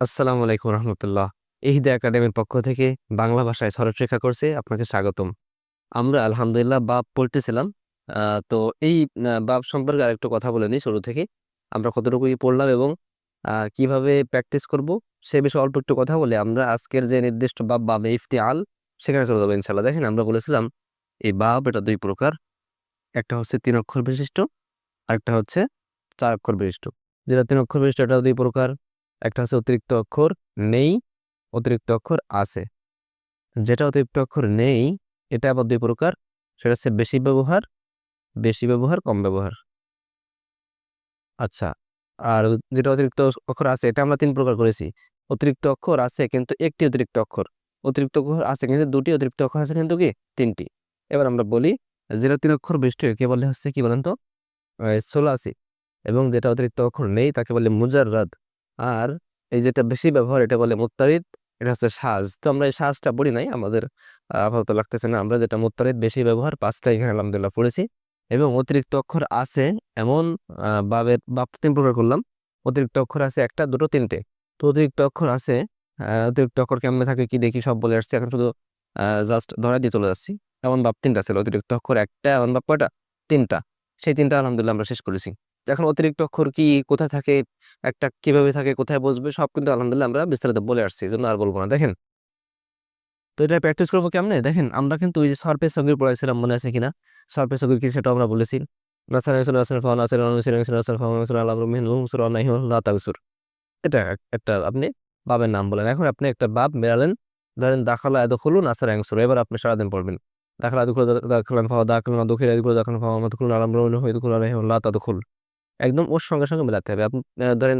আসসালামু আলাইকুম রহমতুল্লাহ। ইহিদা একাডেমির পক্ষ থেকে বাংলা ভাষায় সরলরেখা করছে আপনাকে স্বাগতম। আমরা আলহামদুলিল্লাহ বাপ পড়তেছিলাম। তো এই বাপ সম্পর্কে আরেকটু কথা বলে নিই শুরু থেকে। আমরা কতটুকুই পড়লাম এবং কীভাবে প্র্যাকটিস করব সে বিষয়ে অল্প একটু কথা বলে আমরা আজকের যে নির্দিষ্ট বাব, বাবে ইফতিআল, সেখানে চলে যাব ইনশাল্লাহ দেখেন আমরা বলেছিলাম এই বাপ এটা দুই প্রকার। একটা হচ্ছে তিন অক্ষর বিশিষ্ট, আরেকটা হচ্ছে চার অক্ষর বিশিষ্ট। যেটা তিন অক্ষর বিশিষ্ট এটা দুই প্রকার। একটা হচ্ছে অতিরিক্ত অক্ষর নেই, অতিরিক্ত অক্ষর আছে। যেটা অতিরিক্ত অক্ষর নেই, এটা আবার দুই প্রকার, সেটা হচ্ছে বেশি ব্যবহার বেশি ব্যবহার, কম ব্যবহার। আচ্ছা আর যেটা অতিরিক্ত অক্ষর আছে, এটা আমরা তিন প্রকার করেছি। অতিরিক্ত অক্ষর আছে কিন্তু একটি অতিরিক্ত অক্ষর। অতিরিক্ত অক্ষর আছে কিন্তু দুটি, অতিরিক্ত অক্ষর আছে কিন্তু কি? তিনটি। এবার আমরা বলি যেটা তিন অক্ষর বেশি কে বলে হচ্ছে কি বলেন তো? সোলাসি এবং যেটা অতিরিক্ত অক্ষর নেই, তাকে বলে মুজাররাদ। আর এই যেটা বেশি ব্যবহার এটা বলে মুত্তারিদ এটা হচ্ছে সাজ। তো আমরা এই সাজটা পড়ি নাই, আমাদের আপাতত লাগতেছে না। আমরা যেটা মুত্তারিদ বেশি ব্যবহার, পাঁচটা এখানে আলহামদুলিল্লাহ পড়েছি। এবং অতিরিক্ত অক্ষর আছে এমন বাবের বাপ তিন প্রকার করলাম। অতিরিক্ত অক্ষর আছে একটা, দুটো, তিনটে। তো অতিরিক্ত অক্ষর আছে অতিরিক্ত অক্ষর কেমনে থাকে কি দেখি সব বলে আসছি। এখন শুধু জাস্ট ধরা দিয়ে চলে যাচ্ছি। এমন বাপ তিনটা ছিল, অতিরিক্ত অক্ষর একটা, এমন বাপ কয়টা? তিনটা। সেই তিনটা আলহামদুলিল্লাহ আমরা শেষ করেছি। এখন অতিরিক্ত অক্ষর কি কোথায় থাকে, একটা কীভাবে থাকে, কোথায় বসবে, সব কিন্তু আলহামদুলিল্লাহ আমরা বিস্তারিত বলে আসছি জন্য আর বলব না, দেখেন। তো এটা প্র্যাকটিস করব কেমনে? দেখেন, আমরা কিন্তু ওই যে সর্পে সঙ্গীর পড়াইছিলাম, মনে আছে কিনা? সর্পে সঙ্গীর কি সেটা আমরা বলেছি। এটা একটা আপনি বাবের নাম বলেন। এখন আপনি একটা বাব মেলালেন ধরেন দাখালা এদখলুন নাসার অ্যাংসুর এবার আপনি সারাদিন পড়বেন। দাখালা দুখুল দাখালান ফাওয়া দাখালান দুখিল এদখুল দাখালান ফাওয়া মাদখুল আলাম রুমিন হই দুখুল আলাহি তাদখুল একদম ওর সঙ্গে সঙ্গে মেলাতে হবে। আপনি ধরেন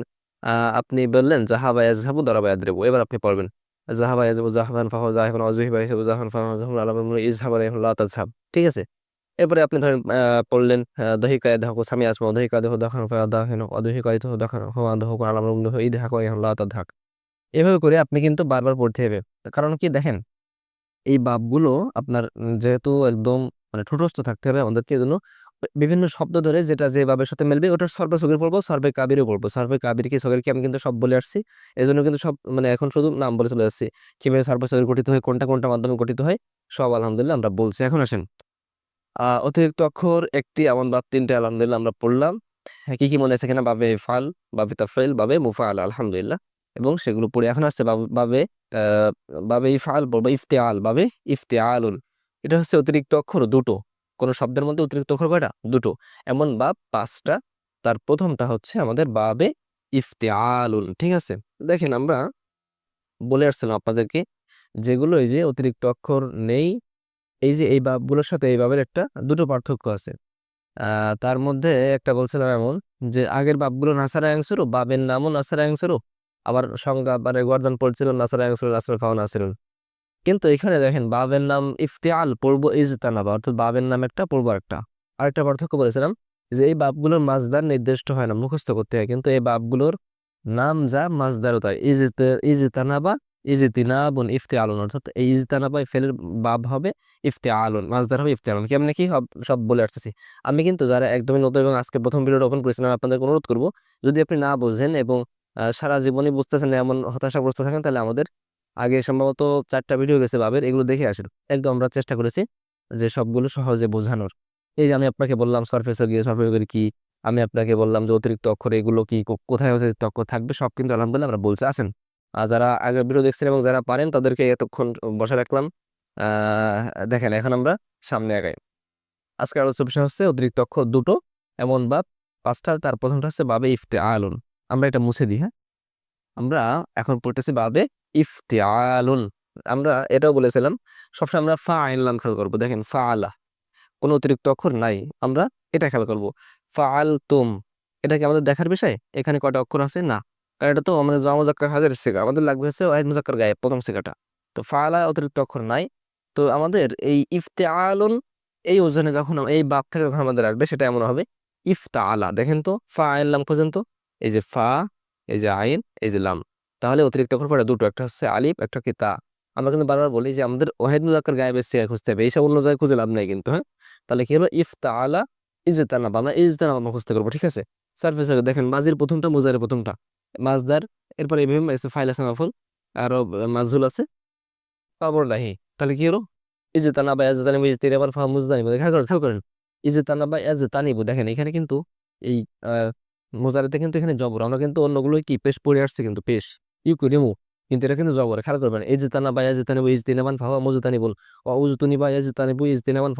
আপনি বললেন জাহাবা ইয়াজহাবু দারাবা ইয়াদরিবু এবার আপনি পড়বেন। জাহাবা ইয়াজহাবু জাহাবান ফাহু জাহিবান অজহিবা ইয়াজহাবু জাহাবান ফাহু জাহাবান আলাম ইজহাবা ইয়াহু লা তাজহাব ঠিক আছে? এরপরে আপনি ধরেন পড়লেন দহিকা ইয়াদহাকু সামি আসমা দহিকা দেহ দাখান ফা দাহিন অদহিকা ইতহ দাখান হু আদহকু আলাম রুমদহ ইদহাকু ইয়াহু লা তাদহাক এভাবে করে আপনি কিন্তু বারবার পড়তে হবে। কারণ কি দেখেন, এই বাপগুলো আপনার যেহেতু একদম মানে ঠোঁটস্থ থাকতে হবে আমাদেরকে, এই জন্য বিভিন্ন শব্দ ধরে যেটা যে বাবের সাথে মিলবে ওটা সর্বে সগির পড়ব সর্বে কাবিরও পড়ব। সর্বে কাবির কি সগির কি আমি কিন্তু সব বলে আসছি। এই জন্য কিন্তু সব মানে এখন শুধু নাম বলে চলে যাচ্ছি। কীভাবে সর্বে সগির গঠিত হয় কোনটা কোনটা মাধ্যমে গঠিত হয় সব আলহামদুলিল্লাহ আমরা বলছি। এখন আসেন। অতিরিক্ত অক্ষর একটি এমন বাব তিনটে আলহামদুলিল্লাহ আমরা পড়লাম। হ্যাঁ, কি কি মনে আছে এখানে? বাবে ফাল বাবে তাফাইল বাবে মুফাল আলহামদুলিল্লাহ। এবং সেগুলো পড়ে এখন আসছে বাব- বাবে ইফাল বা ইফতেআল বাবে ইফতেআলুন। এটা হচ্ছে অতিরিক্ত অক্ষর দুটো। কোন শব্দের মধ্যে অতিরিক্ত অক্ষর কয়টা দুটো। এমন বা পাঁচটা। তার প্রথমটা হচ্ছে আমাদের বাবে ইফতেআলুন, ঠিক আছে? দেখেন আমরা বলে আসছিলাম আপনাদেরকে যেগুলো এই যে অতিরিক্ত অক্ষর নেই, এই যে এই বাবগুলোর সাথে এই বাবের একটা দুটো পার্থক্য আছে। তার মধ্যে একটা বলছিলাম এমন যে আগের বাবগুলো নাসারা অ্যাংসুরু বাবের নামও নাসারা অ্যাংসুরু আবার সংজ্ঞা মানে গর্দান পড়ছিল নাসারা অ্যাংসুরু নাসারা খাওয়া নাসিরুন। কিন্তু এখানে দেখেন বাবের নাম ইফতিয়াল পূর্ব ইজতানাবা, অর্থাৎ বাবের নাম একটা, পূর্ব একটা। আরেকটা পার্থক্য বলেছিলাম যে এই বাবগুলোর মাজদার নির্দিষ্ট হয় না, মুখস্থ করতে হয়। কিন্তু এই বাবগুলোর নাম যা মাজদারও তাই। ইজিত, ইজতানাবা, ইজিতিনাবুন ইফতিয়ালুন অর্থাৎ এই ইজতানাবা ফেলের বাব হবে ইফতিয়ালুন মাজদার হবে ইফতিয়ালুন কেমন কি সব বলে আসতেছি। আমি কিন্তু যারা একদমই নতুন এবং আজকে প্রথম ভিডিওটা ওপেন করেছিলাম আপনাদের অনুরোধ করব, যদি আপনি না বোঝেন এবং সারা জীবনই বুঝতেছেন এমন হতাশাগ্রস্ত থাকেন, তাহলে আমাদের আগে সম্ভবত চারটা ভিডিও গেছে বাবের এগুলো দেখে আসেন। একদম আমরা চেষ্টা করেছি যে সবগুলো সহজে বোঝানোর। এই যে আমি আপনাকে বললাম সারফেসে গিয়ে সারফেসের কি, আমি আপনাকে বললাম যে অতিরিক্ত অক্ষর এগুলো কি কোথায় অতিরিক্ত অক্ষর থাকবে, সব কিন্তু আলহামদুলিল্লাহ আমরা বলছে। আসেন আর যারা আগের ভিডিও দেখছেন এবং যারা পারেন, তাদেরকে এতক্ষণ বসে রাখলাম। দেখেন এখন আমরা সামনে আগাই। আজকের আলোচ্য বিষয় হচ্ছে অতিরিক্ত অক্ষর দুটো, এমন বা পাঁচটা, তার প্রথমটা হচ্ছে বাবে ইফতে আলুন আমরা এটা মুছে দিই হ্যাঁ? আমরা এখন পড়তেছি বাবে ইফতে আলুন আমরা এটাও বলেছিলাম, সবসময় আমরা ফা আইন লাম খেয়াল করব। দেখেন ফা আলা কোনো অতিরিক্ত অক্ষর নাই। আমরা এটা খেয়াল করব। ফা আল তুম এটা কি আমাদের দেখার বিষয়? এখানে কটা অক্ষর আছে? না। কারণ এটা তো আমাদের জামা মুজাক্কার হাজার শেখা আমাদের লাগবে হচ্ছে ওয়াহিদ মুজাক্কার গায়ে প্রথম শেখাটা তো ফা ফালা, অতিরিক্ত অক্ষর নাই। তো আমাদের এই ইফতে আলুন এই ওজনে যখন, এই থেকে যখন আমাদের আসবে, সেটা এমন হবে। ইফতা আলা দেখেন তো ফা আইন লাম পর্যন্ত এই যে ফা, এই যে আইন, এই যে লাম। তাহলে অতিরিক্ত পড়ে দুটো, একটা হচ্ছে আলিফ, একটা কি তা। আমরা কিন্তু বারবার বলি যে আমাদের ওয়াহিদ মুজাক্কার গায়ে বেশি খুঁজতে হবে, এইসব অন্য জায়গায় খুঁজে লাভ নাই কিন্তু হ্যাঁ? তাহলে কি হলো? ইফতা আলা ইজতানাবা, আমরা ইজতানাবা মুখস্থ করব, ঠিক আছে? সার্ফেস দেখেন, মাজির প্রথমটা মুজারের প্রথমটা। মাজদার, এরপর এভাবে এসে ফাইল আছে মাফুল, আরও মাজুল আছে। খবর নাহি, তাহলে কি হলো? ইজে তানা বা এজ তানিবু ইজ তিরাবার ফাহা মুজদানিবু খেয়াল করেন খেয়াল করেন। ইজে তানা বা এজ তানিবু দেখেন, এখানে কিন্তু এই মোজারিতে কিন্তু এখানে জবর, আমরা কিন্তু অন্যগুলো কি, পেশ পড়ে আসছে কিন্তু, পেশ। ইউ করিমু কিন্তু এটা কিন্তু জবর খেয়াল করবেন এই যে তানা বা এজ তিনাবান ফাহা মুজদানিবুল ও বা এজ তানিবু তিনাবান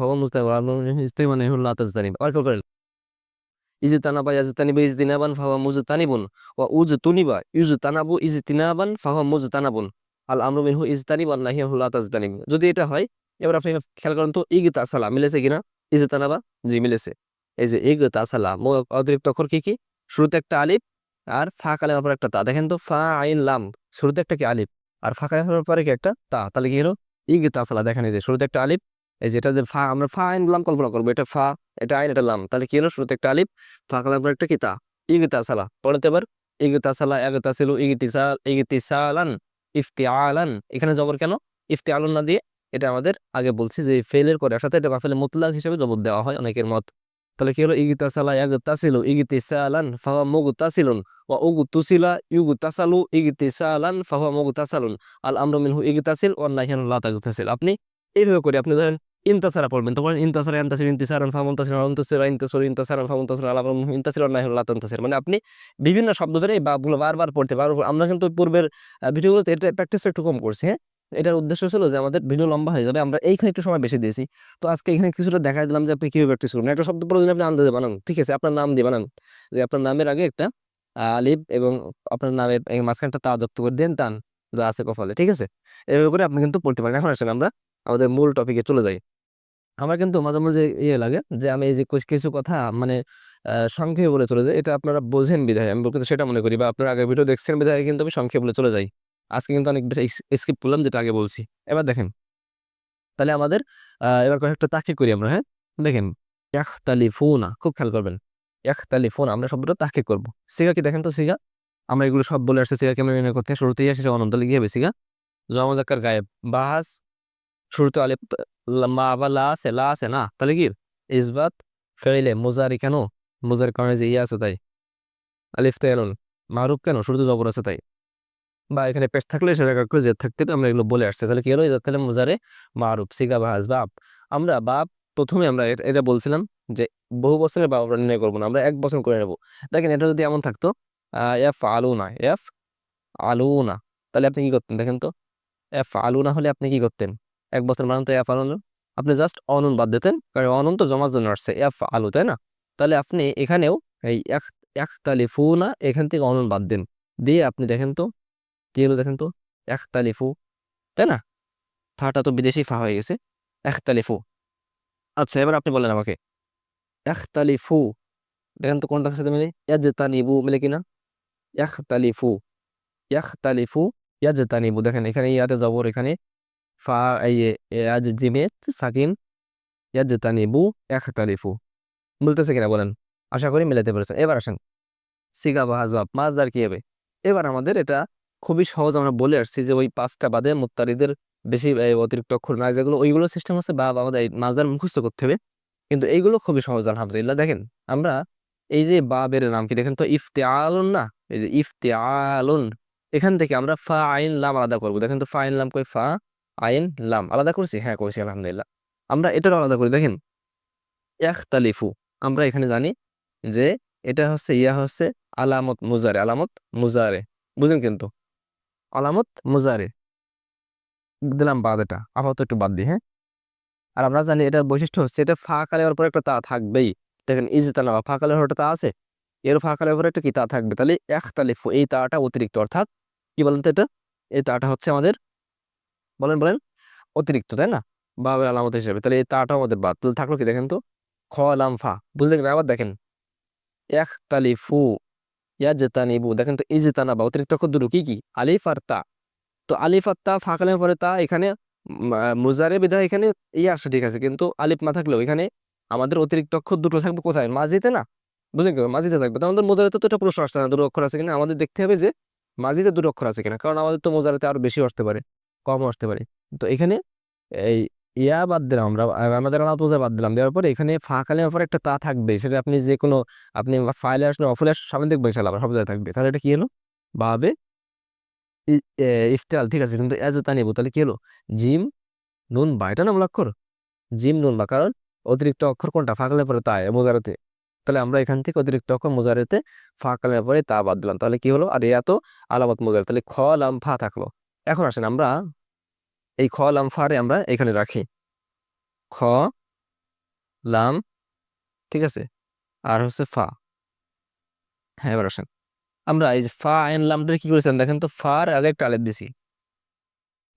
লাতাজ তানিব আর ইজ তানা তানিবু তিনাবান ইউজ তানাবু ইজ তিনাবান ফাহা মুজতানাবুন আল আমরু মিনহু ইজ তানিব আল নাহিয়া হুল লাতাজ তানিব যদি এটা হয় এবার আপনি খেয়াল করেন তো ইগ তাসালা মিলেছে কিনা ইজ তানাবা জি মিলেছে এই যে ইগ তাসালা অতিরিক্ত অক্ষর কি কি শুরুতে একটা আলিফ আর ফা কালের পর একটা তা। দেখেন তো, ফা, আইন, লাম, শুরুতে একটা কি আলিফ? আর ফা কালের পরে কি একটা তা? তাহলে কি হলো? ইগ তাসালা দেখেন এই যে, শুরুতে একটা আলিফ, এই যে, এটা যে ফা, আমরা ফা, আইন, লাম কল্পনা করব। এটা ফা, এটা আইন, এটা লাম। তাহলে কি হলো? শুরুতে একটা আলিফ, ফা কালের পর একটা কি তা? ইগ তাসালা পড়তে এবার ইগ তাসালা এগ তাসিলু ইগ তিসাল ইগ তিসালান ইফতিয়ালান। এখানে জবর কেন? ইফতিয়ালুন না দিয়ে, এটা আমাদের আগে বলছি যে ফেলের করে সাথে এটা বাফেলে মুতলাক হিসেবে জবর দেওয়া হয় অনেকের মত। তাহলে কি হলো? ইগিতাসালা ইয়াগতাসিলু ইগিতিসালান ফাহুয়া মুগতাসিলুন ওয়া উগু তুসিলা, ইউগু তাসালু উগতুসিলা ইউগতাসালু ইগতিসালান ফাহুয়া মুগতাসালুন আল আমরু মিনহু ইগতাসিল ওয়া নাহিয়ান লা তাগতাসিল আপনি এইভাবে করে আপনি ধরেন ইনতাসারা পড়বেন। তখন ইনতাসারা, ইনতাসির, ইনতিসারান ফামুনতাসির ইনতাসিরা ইনতাসির, ইনতাসারান ফামুনতাসির আল মিনহু ইনতাসির, ওয়া নাহিয়ান লা তাগতাসিল মানে আপনি বিভিন্ন শব্দ ধরে বাবগুলো বারবার পড়তে পারব আমরা কিন্তু পূর্বের ভিডিওগুলোতে এটা প্র্যাকটিস একটু কম করছি হ্যাঁ? এটার উদ্দেশ্য ছিল যে আমাদের ভিডিও লম্বা হয়ে যাবে, আমরা এইখানে একটু সময় বেশি দিয়েছি। তো আজকে এখানে কিছুটা দেখাই দিলাম যে আপনি কীভাবে প্র্যাকটিস করবেন। একটা শব্দ প্রয়োজন আপনি আন্দাজে বানান, ঠিক আছে? আপনার নাম দিয়ে বানান। যে আপনার নামের আগে একটা আলিফ এবং আপনার নামের এই মাঝখানটা তা যুক্ত করে দেন, টান আছে কপালে, ঠিক আছে? এভাবে করে আপনি কিন্তু পড়তে পারেন। এখন আসেন আমরা আমাদের মূল টপিকে চলে যাই। আমার কিন্তু মাঝে মাঝে ইয়ে লাগে যে আমি এই যে কিছু কিছু কথা মানে সংক্ষেপে বলে চলে যাই। এটা আপনারা বোঝেন বিধায়। আমি কিন্তু সেটা মনে করি বা আপনারা আগে ভিডিও দেখছেন বিধায় কিন্তু আমি সংক্ষেপে বলে চলে যাই। আজকে কিন্তু অনেক বেশি স্কিপ করলাম যেটা আগে বলছি। এবার দেখেন। তাহলে আমাদের এবার কয়েকটা তাকে করি আমরা হ্যাঁ? দেখেন ইয়াখতালিফুনা খুব খেয়াল করবেন। ইয়াখতালিফুনা আমরা শব্দটা তাকে করব। সিগা কি দেখেন তো সিগা? আমরা এগুলো সব বলে আসছে সিগা কেমন মনে করতে। শুরুতেই আসে অনন্ত লিখে হবে সিগা। জমাজাক্কার গায়েব। বাহাস। শুরুতে আলিফ মা আবার লা আছে লা আছে না। তাহলে কি? ইসবাত ফেলে মোজারি কেন? মোজার কারণে যে ইয়ে আছে তাই। আলিফ তেলন মারুফ কেন? শুরুতে জবর আছে তাই। বা এখানে পেশ থাকলে সেটা করে জেদ থাকতে আমরা এগুলো বলে আসছে। তাহলে কি হলো? ইজাত কালে মুজারে মারুফ, সিগা বাহাজ বাপ আমরা বাপ, প্রথমে আমরা এটা বলছিলাম যে বহু বছরের বাপ আমরা নির্ণয় করব না, আমরা এক বছর করে নেব। দেখেন এটা যদি এমন থাকতো এফ আলু না এফ আলু না তাহলে আপনি কি করতেন দেখেন তো? এফ আলু না হলে আপনি কি করতেন? এক বছর মানে তো এফ আলু আপনি জাস্ট অনন বাদ দিতেন, কারণ অনন তো জমার জন্য আসছে এফ আলু তাই না? তাহলে আপনি এখানেও এই এক এক তালিফু না এখান থেকে অনন বাদ দেন। দিয়ে আপনি দেখেন তো কি হলো দেখেন তো একতালিফু তাই না? ফাটা তো বিদেশি ফা হয়ে গেছে একতালিফু আচ্ছা এবার আপনি বলেন আমাকে একতালিফু দেখেন তো কোনটার সাথে মিলে? ইয়াজতানিবু মিলে কিনা? একতালিফু ইয়াখতালিফু ইয়াজতানিবু দেখেন, এখানে ইয়াতে জবর, এখানে ফা ইয়াজ, জিমে, সাকিন ইয়াজতানিবু একতালিফু বলতেছে কিনা বলেন? আশা করি মিলাতে পেরেছেন। এবার আসেন, সিগা বা হাজবাব মাছদার কি হবে? এবার আমাদের এটা খুবই সহজ আমরা বলে আসছি যে, ওই পাঁচটা বাদে মুত্তারিদের বেশি অতিরিক্ত অক্ষর না যেগুলো ওইগুলো সিস্টেম হচ্ছে বা আমাদের মাছদার মুখস্থ করতে হবে। কিন্তু এইগুলো খুবই সহজ, আলহামদুলিল্লাহ। দেখেন, আমরা এই যে বাবের নাম কি দেখেন তো? ইফতে আলুন না? এই যে ইফতে আলুন এখান থেকে আমরা ফা, আইন, লাম আলাদা করব। দেখেন তো, ফা, আইন, লাম কই? ফা, আইন, লাম। আলাদা করছি? হ্যাঁ করছি, আলহামদুলিল্লাহ। আমরা এটার আলাদা করি। দেখেন তালিফু আমরা এখানে জানি যে, এটা হচ্ছে, ইয়া হচ্ছে আলামত মুজারে। আলামত মুজারে। বুঝলেন কিন্তু? আলামত মুজারে। দিলাম বাদ এটা, আপাতত একটু বাদ দিই হ্যাঁ? আর আমরা জানি এটার বৈশিষ্ট্য হচ্ছে, এটা ফা কালের পর একটা তা থাকবেই। দেখেন ইজতা না ফা কালের একটা তা আছে, এর ফা কালের পর একটা কি তা থাকবে? তাহলে এক তালিফ এই তাটা অতিরিক্ত, অর্থাৎ কি বলেন তো এটা? এই তাটা হচ্ছে আমাদের, বলেন বলেন, অতিরিক্ত, তাই না? বাবের আলামত হিসেবে, তাহলে এই তাটা আমাদের বাদ। তাহলে থাকল কি দেখেন তো? খ আলাম ফা, বুঝলেন আবার দেখেন তালিফু ইয়াজতানিবু দেখেন তো ইজতানা বা অতিরিক্ত দুটো কি কি? আলিফ আর তা। তো আলিফ আর তা ফাঁকালের পরে তা এখানে মুজারে বিধা এখানে ইয়ে আসে, ঠিক আছে। কিন্তু আলিফ না থাকলেও এখানে আমাদের অতিরিক্ত অক্ষর দুটো থাকবে কোথায়? মাঝিতে না? বুঝলেন কি মাঝিতে থাকবে। তো আমাদের মোজারেতে তো এটা প্রশ্ন আসছে না? দুটো অক্ষর আছে কিনা? আমাদের দেখতে হবে যে মাঝিতে দুটো অক্ষর আছে কিনা। কারণ আমাদের তো মোজারেতে আরও বেশি আসতে পারে কম আসতে পারে। তো এখানে এই ইয়া বাদ দিলাম আমরা আমাদের বোঝা বাদ দিলাম। দেওয়ার পরে এখানে ফাঁকালের পরে একটা তা থাকবে সেটা আপনি যে কোনো আপনি ফাইলে আসলে অফলে আসলে সামনে দেখবেন ইনশাল্লাহ আবার সব জায়গায় থাকবে। তাহলে এটা কি হলো? বাবে ই- এ, ইফতেআল ঠিক আছে কিন্তু এজ তা এজতানিবু তাহলে কি হলো? জিম নুন বা এটা না অক্ষর জিম নুন বা কারণ অতিরিক্ত অক্ষর কোনটা? ফাঁকলে পরে তা মোজারেতে। তাহলে আমরা এখান থেকে অতিরিক্ত অক্ষর মোজারেতে ফাঁকলে পরে তা বাদ দিলাম। তাহলে কি হলো? আর এত আলামত মোজারে তাহলে খ লাম ফা থাকল। এখন আসেন আমরা এই খ, লাম ফারে আমরা এখানে রাখি। খ, লাম, ঠিক আছে? আর হচ্ছে ফা। হ্যাঁ এবার আসেন। আমরা এই যে ফা, আইন লামটা কি করেছেন দেখেন তো, ফার আগে একটা আলেপ দিছি।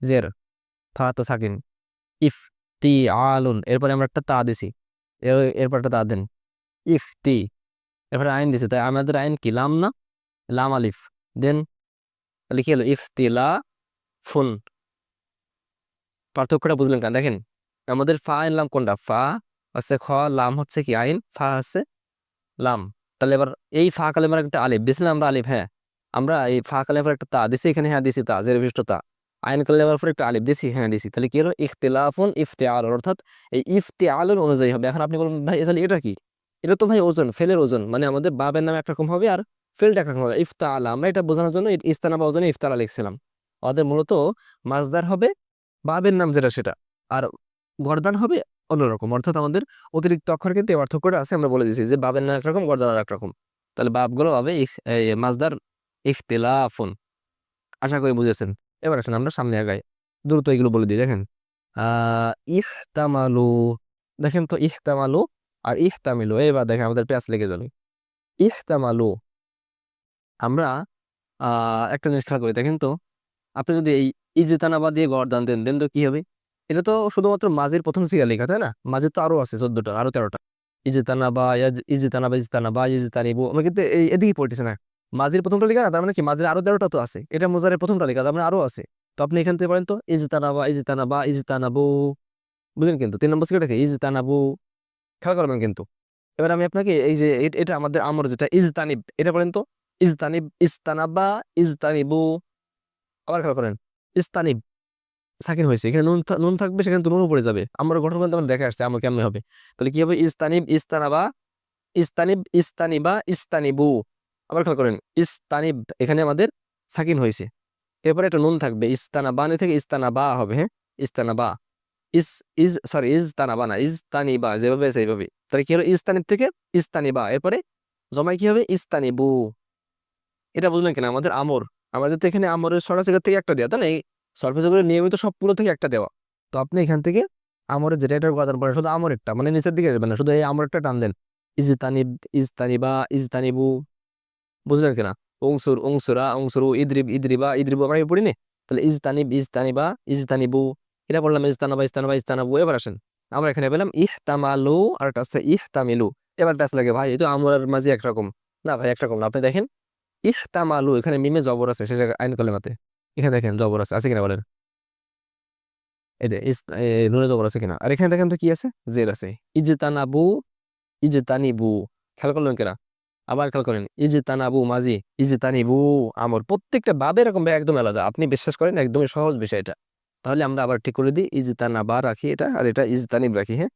জের। ফা তো সাকিন। ইফ, তি, আলুন। এরপরে আমরা একটা তা দিছি। এর, এরপর একটা তা দেন। ইফ, তি। এরপরে আইন দিছি। তাই আমাদের আইন কি? লাম না? লাম আলিফ। দেন কি হলো ইফ, তি, লা, ফুন। পার্থক্যটা বুঝলেন কেন? দেখেন, আমাদের ফা আইন লাম কোনটা? ফা হচ্ছে খ, লাম হচ্ছে কি আইন? ফা হচ্ছে লাম। তাহলে এবার এই ফা কালেমার একটা আলিফ দিছিলাম আমরা আলিফ? হ্যাঁ আমরা এই ফা কালেমার একটা তা দিছি, এখানে হ্যাঁ দিছি তা জের বিশিষ্ট তা। আইন কালেমার পর একটা আলিফ দিছি হ্যাঁ দিছি। তাহলে কি হলো? ইখতিলাফুন ইফতেআল, অর্থাৎ এই ইফতে ইফতেআলুন অনুযায়ী হবে। এখন আপনি বলবেন ভাই তাহলে এটা কি? এটা তো ভাই ওজন, ফেলের ওজন মানে আমাদের বাবের নাম একরকম হবে আর ফেলটা একরকম হবে। ইফতা আলা আমরা এটা বোঝানোর জন্য ইস্তানা ইস্তানাবা ওজনে ইফতারা লিখছিলাম। আমাদের মূলত মাজদার হবে বাবের নাম যেটা সেটা। আর গরদান হবে অন্যরকম। অর্থাৎ আমাদের অতিরিক্ত অক্ষর কিন্তু এই পার্থক্যটা আছে, আমরা বলে দিয়েছি যে বাবের নাম একরকম, গর্দান আর একরকম। তাহলে বাবগুলো হবে মাজদার ইখতিলাফুন। আশা করি বুঝেছেন। এবার আসেন আমরা সামনে আগাই। দ্রুত এগুলো বলে দিই, দেখেন। ইহতামালু দেখেন তো ইহতামালু আর ইহতামিলু এবার দেখেন আমাদের প্যাস লেগে যাবে। ইহতামালু আমরা একটা জিনিস খেয়াল করি, দেখেন তো। আপনি যদি এই ইজতানাবা দিয়ে গড়দান দেন দেন তো কি হবে এটা তো শুধুমাত্র মাঝের প্রথম সিগা লেখা তাই না মাঝের তো আরও আছে চোদ্দটা আরও তেরোটা ইজতানাবা ইজতানাবা ইজতানাবা ইজতানিবু আমরা কিন্তু এই এদিকে পড়তেছি না মাঝের প্রথমটা লেখা না তার মানে কি মাঝের আরও তেরোটা তো আছে এটা মোজারের প্রথমটা লেখা তার মানে আরও আছে তো আপনি এখান থেকে পড়েন তো ইজতানাবা ইজতানাবা ইজতানাবু বুঝলেন কিন্তু তিন নম্বর সিগারেট ইজতানাবু খেয়াল করবেন কিন্তু এবার আমি আপনাকে এই যে এটা আমাদের আমর যেটা ইজতানিব এটা বলেন তো ইজতানিব ইস্তানাবা ইজতানিবু আবার খেয়াল করেন ইস্তানিব সাকিন হয়েছে। এখানে নুন নুন থাকবে, সেখানে তো পড়ে যাবে। আমার গঠন আমার দেখে আসছে, আমার কেমন হবে? তাহলে কি হবে? ইস্তানিব, ইস্তানাবা, ইস্তানিব, ইস্তানিবা, ইস্তানিবু। আবার খেয়াল করেন, ইস্তানিব, এখানে আমাদের সাকিন হয়েছে। এরপরে একটা নুন থাকবে ইস্তানাবানি থেকে ইস্তানাবা হবে হ্যাঁ? ইস্তানাবা। ইস, ইজ, সরি ইজ তানাবা না ইজ তানিবা যেভাবে সেইভাবে তাহলে কি হলো? ইস্তানিব থেকে ইস্তানিবা। এরপরে জমায় কি হবে? ইস্তানিবু। এটা বুঝলেন কিনা? আমাদের আমর। আমাদের তো এখানে আমরের সরাসরি থেকে একটা দেওয়া না? এই সরফেসগুলো নিয়মিত সবগুলো থেকে একটা দেওয়া। তো আপনি এখান থেকে আমরের যেটা এটার গঠন পড়ে, শুধু আমর একটা মানে নিচের দিকে যাবেন না, শুধু এই আমর একটা টান দেন। ইজতানিব ইজতানিবা ইজতানিবু, বুঝলেন কিনা? অংসুর অংসুরা অংসুরু ইদ্রিব, ইদ্রিবা, ইদ্রিবু আমরা কি পড়ি নি? তাহলে ইজতানিব ইজতানিবা ইজতানিবু, এটা বললাম ইজতানাবা ইজতানাবা ইজতানাবু, এবার আসেন। আমরা এখানে পেলাম ইহতামালু, আর একটা আছে ইহতামিলু। এবার প্যাস লাগে ভাই, এই তো আমরার মাঝে একরকম। না ভাই, একরকম না, আপনি দেখেন। ইহতামালু এখানে মিমে জবর আছে সেটা আইন কলেমাতে এখানে দেখেন জবর আছে আছে কিনা বলেন? এই যে নুনে জবর আছে কিনা? আর এখানে দেখেন তো কি আছে? জের আছে। ইজতানাবু, ইজতানিবু। খেয়াল করলেন কিনা? আবার খেয়াল করেন। ইজতানাবু মাজি, ইজতানিবু আমর। প্রত্যেকটা বাবে এরকম একদম আলাদা। আপনি বিশ্বাস করেন, একদমই সহজ বিষয় এটা। তাহলে আমরা আবার ঠিক করে দিই, ইজতানাবা রাখি এটা, আর এটা ইজতানিব রাখি হ্যাঁ?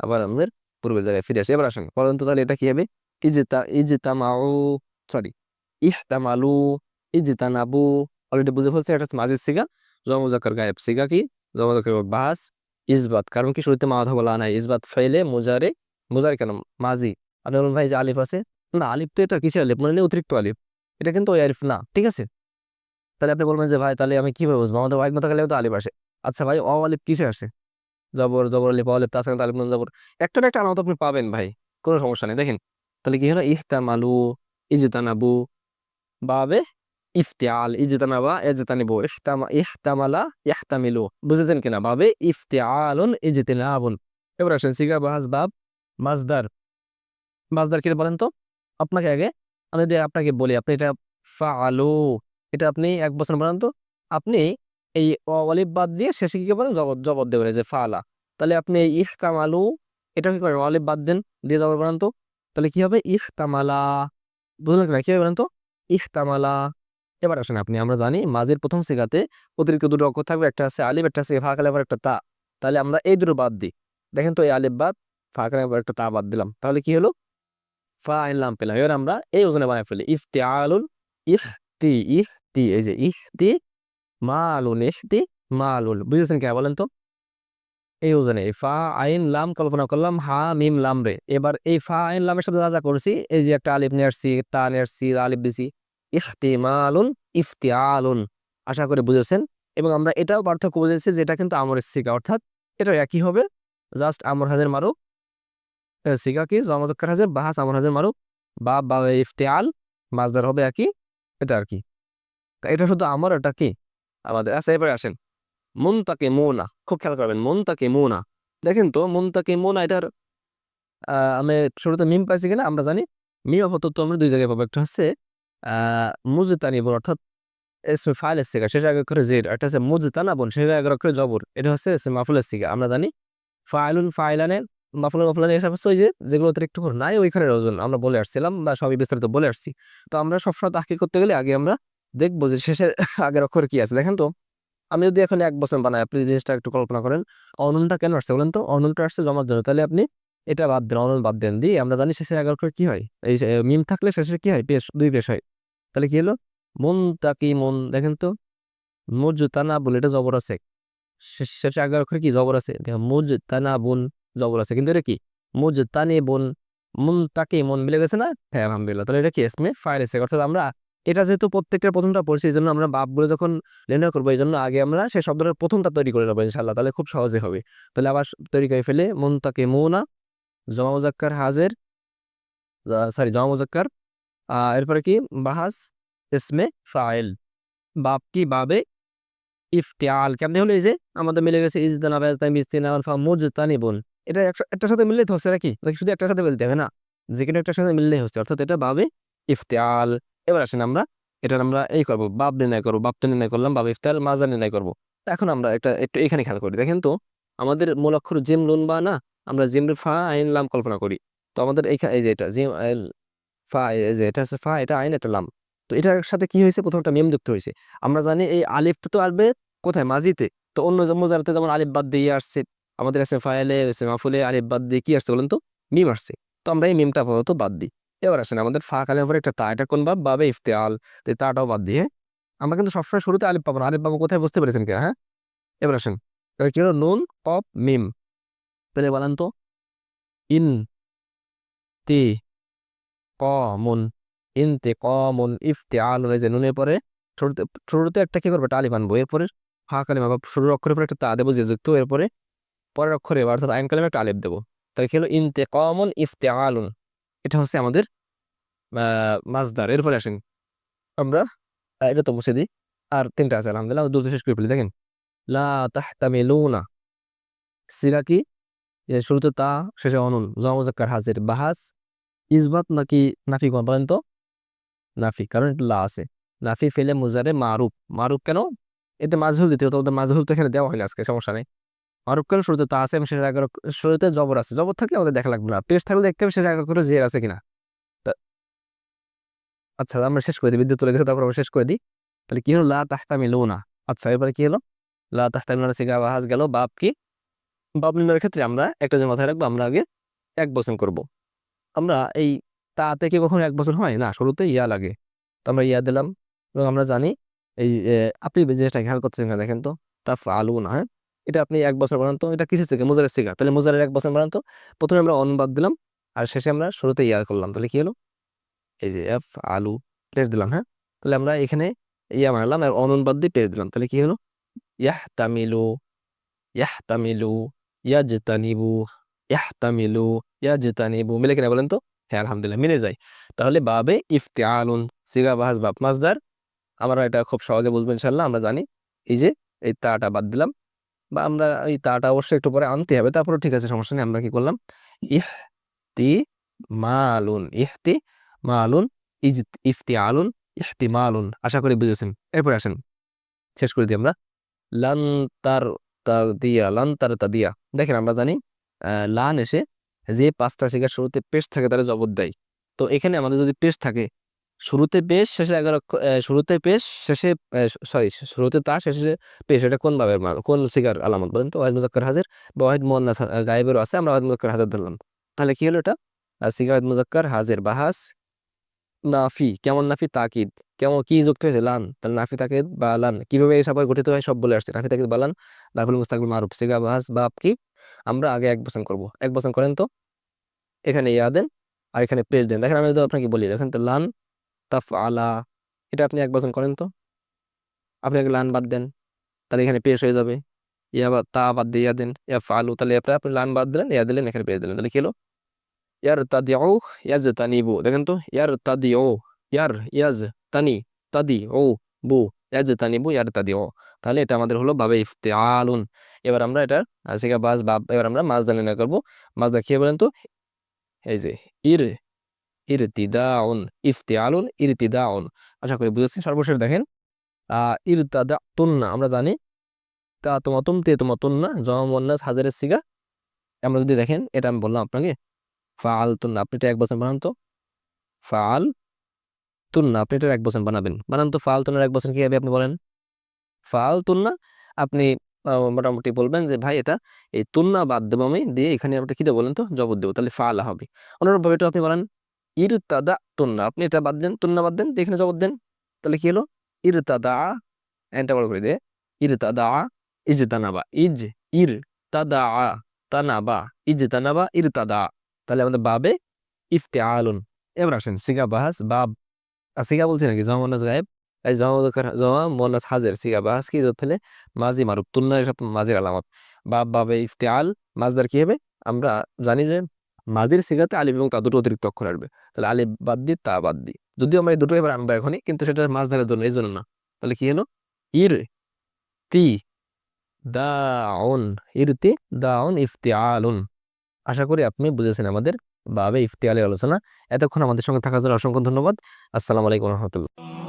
আবার আমাদের পূর্বের জায়গায় ফিরে আসি। এবার আসেন, বলেন তো তাহলে এটা কি হবে? ইজতা, ইজতামাউ, সরি। ইহতামালু ইজতানাবু। অলরেডি বুঝে ফেলছে, এটা মাজিদ সিগা। জমজাকার গায়েব সিগা কি? জমজাকার বাস। ইজবাত, কারণ কি শুরুতে মাথা বলা নাই। ইজবাত ফাইলে মুজারে মুজারে কেন? মাজি। আপনি বলুন ভাই যে আলিফ আছে? না, আলিফ তো এটা কিসের আলিফ? মানে অতিরিক্ত আলিফ। এটা কিন্তু ওই আলিফ না, ঠিক আছে? তাহলে আপনি বলবেন যে, ভাই, তাহলে আমি কীভাবে বুঝব? আমাদের ওয়াইক মাথা গেলে তো আলিফ আসে। আচ্ছা ভাই, অ আলিফ কিসে আসে? জবর জবর আলিফ, অ আলিফ তাছাড়া নুন, জবর। একটা একটা আলামত আপনি পাবেন ভাই, কোনো সমস্যা নেই। দেখেন, তাহলে কি হলো? ইহতামালু ইজতানাবু বাবে ইফতিয়াল ইজতানাবা ইজতানিবু ইহতামা ইহতামালা ইহতামিলু বুঝেছেন কিনা বাবে ইফতিয়ালুন ইজতিনাবুন এবার আসেন সিগা বাহাজ বাব মাজদার। মাজদার কি বলেন তো? আপনাকে আগে, আমি যদি আপনাকে বলি, আপনি এটা ফাআলু এটা আপনি এক বছর বলেন তো? আপনি এই অলিফ বাদ দিয়ে শেষে কি বলেন জবর জবর দেবেন যে ফালা। তাহলে আপনি এই ইহতামালু এটা কি করেন? অলিফ বাদ দেন, দিয়ে জবর বলেন তো? তাহলে কি হবে? ইহতামালা। বুঝলেন কিনা? কি হবে বলেন তো? ইহতামালা এবার আসেন আপনি, আমরা জানি মাঝের প্রথম সিগাতে অতিরিক্ত দুটো অক্ষর থাকবে, একটা আছে আলিফ, একটা আছে ফাঁকা আবার একটা তা। তাহলে আমরা এই দুটো বাদ দিই। দেখেন তো এই আলিফ বাদ ফাঁকা আবার একটা তা বাদ দিলাম। তাহলে কি হলো? ফা, আইন লাম পেলাম। এবার আমরা এই ওজনে বানাই ফেলি। ইফতি আলুল ইহ তি ইহ তি এই যে ইহ তি মালুন ইহতি মালুন বুঝেছেন কে বলেন তো? এই ওজনে ফা, আইন, লাম কল্পনা করলাম, হা, মিম, লাম রে। এবার এই ফা, আইন, লামের সাথে যা যা করছি, এই যে একটা আলিফ নিয়ে আসছি, তা নিয়ে আসছি, আলিফ দিছি। ইহতিমালুন ইফতিয়ালুন। আশা করে বুঝেছেন? এবং আমরা এটাও পার্থক্য বুঝেছি যেটা কিন্তু আমরের সিগা, অর্থাৎ এটা একই হবে। জাস্ট আমর হাজের মারুক সিগা কি? জমজক্কার হাজের, বাহাস আমর হাজের মারুক বা বা ইফতিয়াল, মাজদার হবে একই, এটা আর কি। এটা শুধু আমর, এটা কি? আমাদের আচ্ছা এবারে আসেন। মন তাকে মোনা খুব খেয়াল করবেন মন তাকে মোনা দেখেন তো মন তাকে মোনা এটার আমি শুরুতে মিম পাইছি কিনা, আমরা জানি। মিম আপাতত আমরা দুই জায়গায় পাবো, একটা হচ্ছে মুজতানিবুন অর্থাৎ এসমে ফাইল সিগা শেষ আগে করে জের একটা হচ্ছে মুজতানাবুন শেষ আগে করে জবর, এটা হচ্ছে এসমে মাফুলের সিগা, আমরা জানি। ফাইলুন ফাইলানে মাফুল মাফুলানে এসব হচ্ছে যেগুলো অতিরিক্ত করে নাই ওইখানে ওজন, আমরা বলে আসছিলাম বা সবই বিস্তারিত বলে আসছি। তো আমরা সবসময় তাহকি করতে গেলে আগে আমরা দেখব যে, শেষের আগের অক্ষর কি আছে। দেখেন তো, আমি যদি এখন এক বছর বানাই, আপনি জিনিসটা একটু কল্পনা করেন, অননটা কেন আসছে বলেন তো? অননটা আসছে জমার জন্য। তাহলে আপনি এটা বাদ দেন, অনন বাদ দেন, দিয়ে আমরা জানি শেষের অক্ষর কি হয়? এই মিম থাকলে শেষে কি হয়? পেশ, দুই পেশ হয়। তাহলে কি হলো? মন তাকি মন? দেখেন তো। মুজ তানা বলে এটা জবর আছে। শেষ- অক্ষর কি? জবর আছে। দেখেন মুজ তানা বোন জবর আছে। কিন্তু এটা কি? মুজ তানে বোন, মন তাকে মন মিলে গেছে না? হ্যাঁ আলহামদুলিল্লাহ। তাহলে এটা কি? এসমে ফাইল এসে অর্থাৎ আমরা এটা যেহেতু প্রত্যেকটা প্রথমটা পড়ছি, এই জন্য আমরা বাপ বলে যখন নির্ণয় করব, এই জন্য আগে আমরা সেই শব্দটার প্রথমটা তৈরি করে নেব ইনশাল্লাহ তাহলে খুব সহজে হবে। তাহলে আবার তৈরি করে ফেলে, মন তাকে মৌনা জমা মুজাক্কার হাজের সরি জমা মুজাক্কার এরপরে কি? বাহাস, ইসমে ফাইল। বাপ কি? বাবে ইফতিয়াল কেমনি হলো এই যে? আমাদের মিলে গেছে আলফা, মুজতানিবুন। এটা একটার সাথে মিললেই হচ্ছে নাকি? শুধু একটার সাথে মিলতে হবে না? যে কোনো একটার সাথে মিললেই হচ্ছে। অর্থাৎ এটা বাবে ইফতিয়াল এবার আসেন আমরা, এটা আমরা এই করব। বাপ নির্ণয় করব বাপটা নির্ণয় করলাম বাবা ইফতিয়াল মাজা নির্ণয় করব। এখন আমরা এটা একটু এখানে খেয়াল করি। দেখেন তো, আমাদের মূল অক্ষর জিম লোন বা, না? আমরা জিম ফা, আইন, লাম কল্পনা করি। তো আমাদের এইখানে এই যে এটা, জিম আইল ফা যে এটা হচ্ছে ফা, এটা আইন, এটা লাম। তো এটার সাথে কি হয়েছে? প্রথমটা মেম যুক্ত হয়েছে। আমরা জানি এই আলিফটা তো আসবে কোথায়? মাঝিতে তো অন্য মোজারাতে যেমন আলিফ বাদ দিয়ে আসছে, আমাদের আছে আছে মাফুলে আলিফ বাদ দিয়ে কি আসছে বলেন তো? মিম আসছে। তো আমরা এই মিমটা আপাতত বাদ দিই। এবার আসেন, আমাদের ফা কালের পরে একটা তা, এটা কোন বাব? বাবে ইফতেআল তো এই তাটাও বাদ দিয়ে আমরা কিন্তু সবসময় শুরুতে আলিফ পাবো আলিফ পাবো কোথায়? বুঝতে পেরেছেন কে? হ্যাঁ? এবার আসেন কি হলো? নুন পপ মিম। তাহলে বলেন তো ইন তে কমন ইন তে কমন ইফতেআল এই যে নুনের পরে শুরুতে একটা কি করবে? আলিফ আনব এরপরে ফা কালিমা বা শুরুর অক্ষরের পরে একটা তা দেবো যে যুক্ত। এরপরে পরের অক্ষরে অর্থাৎ আইন কালিমা একটা আলিফ দেবো। তাহলে কি হলো? ইনতে কমন ইফতেআলুন। এটা হচ্ছে আমাদের মাজদার এরপরে আসেন আমরা। এটা তো মুছে দিই। আর তিনটা আছে, আলহামদুলিল্লাহ। দ্রুত শেষ করে ফেলি। দেখেন, লা তাহতামিলুনা। সিরা কি? শুরুতে তা, শেষে অনুন। জমজাক্কার হাজির বাহাস। ইসবাত নাকি নাফি কোন বলেন তো? নাফি, কারণ এটা লা আছে। নাফি ফেলে মুজারে মারুফ। মারুফ কেন? এতে মাজহুল দিতে হতো ওদের মাজহুল তো এখানে দেওয়া হয়নি আজকে, সমস্যা নেই। মারুফ কেন শুরুতে তা আছে? শেষে আগে শুরুতে জবর আছে। জবর থাকলে আমাদের দেখা লাগবে না। পেশ থাকলে দেখতে হবে শেষ আগে করে জের আছে কিনা। আচ্ছা আমরা শেষ করে দিই। বিদ্যুৎ চলে গেছে, তারপর আমরা শেষ করে দিই। তাহলে কি হলো? লা তাহতামি লো না আচ্ছা এবারে কি হলো? লা তাহতামিলুনা, সিগা বাহাজ গেল। বাপ কি? বাপ নির্ণয়ের ক্ষেত্রে আমরা একটা যে মাথায় রাখব, আমরা আগে এক বচন করব। আমরা এই তা থেকে কখনো এক বছর হয় না শুরুতে ইয়া লাগে। তো আমরা ইয়া দিলাম এবং আমরা জানি এই আপনি যেটা খেয়াল করছেন না দেখেন তো, তা আলু না হ্যাঁ? এটা আপনি এক বছর বানান তো, এটা কিসের থেকে? মুজারের শিখা তাহলে মুজারের এক বছর বানান তো, প্রথমে আমরা অনুবাদ দিলাম আর শেষে আমরা শুরুতে ইয়া করলাম। তাহলে কি হলো? এই যে এফ, আলু পেজ দিলাম হ্যাঁ? তাহলে আমরা এখানে ইয়া বানালাম আর অনুবাদ দিয়ে পেজ দিলাম। তাহলে কি হলো? ইয়াহ তামিলু ইয়াহ তামিলু ইয়াজতানিবু ইয়াহতামিলু ইয়াজতানিবু মিলে কিনা বলেন তো? হ্যাঁ আলহামদুলিল্লাহ, মিলে যায়। তাহলে বাবে ইফতিয়ালুন সিগা বাহাজ বাপ মাজদার আমরা এটা খুব সহজে বুঝব ইনশাল্লাহ আমরা জানি। এই যে, এই তাটা বাদ দিলাম। বা আমরা এই তাটা অবশ্যই একটু পরে আনতে হবে তারপরে ঠিক আছে, সমস্যা নেই, আমরা কি করলাম? ইহতি মালুন ইহতি মালুন ইজ ইহতি মালুন আশা করি বুঝেছেন। এরপরে আসেন, শেষ করে দিই আমরা। লান তার লান তার তা দিয়া দেখেন আমরা জানি লান এসে যে পাঁচটা শিকার শুরুতে পেশ থাকে তারা জবর দেয়। তো এখানে আমাদের যদি পেশ থাকে, শুরুতে পেশ, শেষে এগারো শুরুতে পেশ, শেষে সরি শুরুতে তা, শেষে পেশ, এটা কোন ভাবের মান কোন শিকার আলামত বলেন তো? ওয়াহিদ মুজাক্কর হাজির বা ওয়াহিদ মোহান্নাস গায়েবেরও আছে, আমরা ওয়াহিদ মুজাক্কর হাজির ধরলাম। তাহলে কি হলো এটা? সিগার মুজাক্কর হাজির বাহাস নাফি, কেমন নাফি তাকিদ? কেমন, কি যুক্ত হয়েছে? লান, তাহলে নাফি তাকিদ বা লান, কীভাবে এই সবাই গঠিত হয় সব বলে আসছে। নাফি তাকিদ বা লান দারফুল মুস্তাকবিল মারুফ, সিগা বাহাস, বাপ কি? আমরা আগে এক বচন করব। এক বচন করেন তো? এখানে ইয়া দেন, আর এখানে পেজ দেন। দেখেন, আমি যদি আপনাকে বলি, দেখেন তো, লান তাফ আলা এটা আপনি এক বচন করেন তো? আপনি আগে লান বাদ দেন, তাহলে এখানে পেশ হয়ে যাবে। ইয়া বা, তা বাদ দিয়ে ইয়া দেন ইয়া ফালু তাহলে আপনি লান বাদ দিলেন, ইয়া দিলেন, এখানে পেশ দিলেন। তাহলে কি হলো? ইয়ার তাদিউ ইয়াজ তানিবু দেখেন তো ইয়ার তাদি ও ইয়ার ইয়াজ তানি তাদি ও বু ইয়াজ তানি বু ইয়ার তাদি ও তাহলে এটা আমাদের হলো বাবে ইফতিআলুন। এবার আমরা এটা সিগা বাস বাব এবার আমরা মাছ দালিনা করব। মাছ দেখিয়ে বলেন তো? এই যে, ইর ইরতিদাউন। ইফতিআলুন, ইরতিদাউন। আশা করি বুঝেছি সর্বশেষ দেখেন। ইরতাদা তুন্না আমরা জানি তা তোমাতুম তে তোমাতুন্না জমা মুয়ান্নাস হাজারের সিগা। আমরা যদি দেখেন, এটা আমি বললাম আপনাকে। ফাল তুন্না আপনি এটা এক বছর বানান তো? ফাল তুন্না আপনি এটা এক বছর বানাবেন। বানান তো ফাল তুন্নার এক বছর কি হবে আপনি বলেন? ফাল তুন্না আপনি মোটামুটি বলবেন যে, ভাই, এটা, এই তুন্না বাদ দেবো আমি, দিয়ে এখানে আপনি কি বলেন তো? জবর দেবো, তাহলে ফাল হবে। অনুরূপভাবে এটা আপনি বলেন ইর তাদা তুন্না আপনি এটা বাদ দেন তুন্না বাদ দেন, দিয়ে এখানে জবর দেন। তাহলে কি হলো? ইর তাদা বড় করে দিয়ে ইর তাদা ইজ তানাবা ইজ ইর তাদা তানাবা ইজ তানাবা ইর তাদা তাহলে আমাদের বাবে ইফতে আলুন এবার আসেন, সিগা বাহাস, বাব। সিগা বলছি নাকি? জমা মনাস গায়েব। এই জমা মনাস হাজের সিগা বাহাস কি ফেলে? মাঝি মারুপ তুলনা এসব মাঝির আলামত। বাব, বাবে ইফতে আল মাজদার কি হবে? আমরা জানি যে মাঝির সিগাতে আলিফ এবং তা দুটো অতিরিক্ত অক্ষর আসবে। তাহলে আলিফ বাদ দিই তা বাদ দিই যদিও আমরা এই দুটো এবার আনব এখনই, কিন্তু সেটা মাছ ধরার জন্য, এই জন্য না। তাহলে কি হলো? ইর তি দা ইর দাউন ইরতি দাউন ইফতিয়ালুন আশা করি আপনি বুঝেছেন আমাদের বাবে ইফতিয়ালের আলোচনা। এতক্ষণ আমাদের সঙ্গে থাকার জন্য অসংখ্য ধন্যবাদ। আসসালামু আলাইকুম রহমতুল্লাহ।